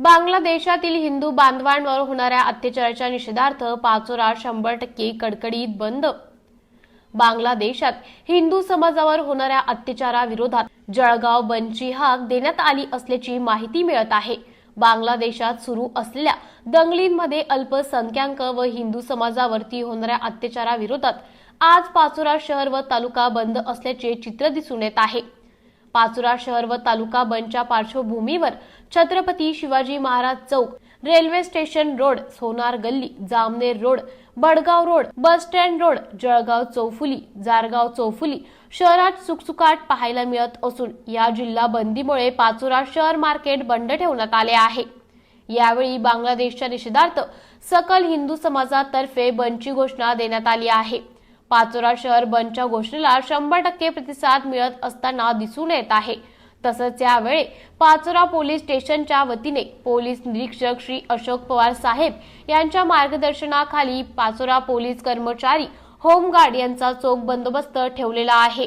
बांगलादेशातील हिंदू बांधवांवर होणाऱ्या अत्याचाराच्या निषेधार्थ पाचोरा शंभर टक्के कडकडीत बंद. बांगलादेशात हिंदू समाजावर होणाऱ्या अत्याचाराविरोधात जळगाव बंदची हाक देण्यात आली असल्याची माहिती मिळत आहे. बांगलादेशात सुरू असलेल्या दंगलींमध्ये अल्पसंख्याक व हिंदू समाजावरती होणाऱ्या अत्याचाराविरोधात आज पाचोरा शहर व तालुका बंद असल्याचे चित्र दिसून येत आहे. पाचोरा शहर व तालुका बनच्या पार्श्वभूमीवर छत्रपती शिवाजी महाराज चौक railway station road Sonar Galli Jamner road Badgaon road bus stand road Jalgaon चौफुली Jargaon चौफुली शहरात सुकसुकाट पाहायला मिळत असून या जिल्हा बंदीमुळे पाचोरा शहर मार्केट बंद ठेवण्यात आले आहे. यावेळी बांगलादेशच्या निषेधार्थ सकल हिंदू समाजातर्फे बंदची घोषणा देण्यात आली आहे. पाचोरा शहर बंदच्या घोषणेला शंभर टक्के प्रतिसाद मिळत असताना दिसून येत आहे. तसंच यावेळी पाचोरा पोलीस स्टेशनच्या वतीने पोलीस निरीक्षक श्री अशोक पवार साहेब यांच्या मार्गदर्शनाखाली पाचोरा पोलीस कर्मचारी होमगार्ड यांचा चोख बंदोबस्त ठेवलेला आहे.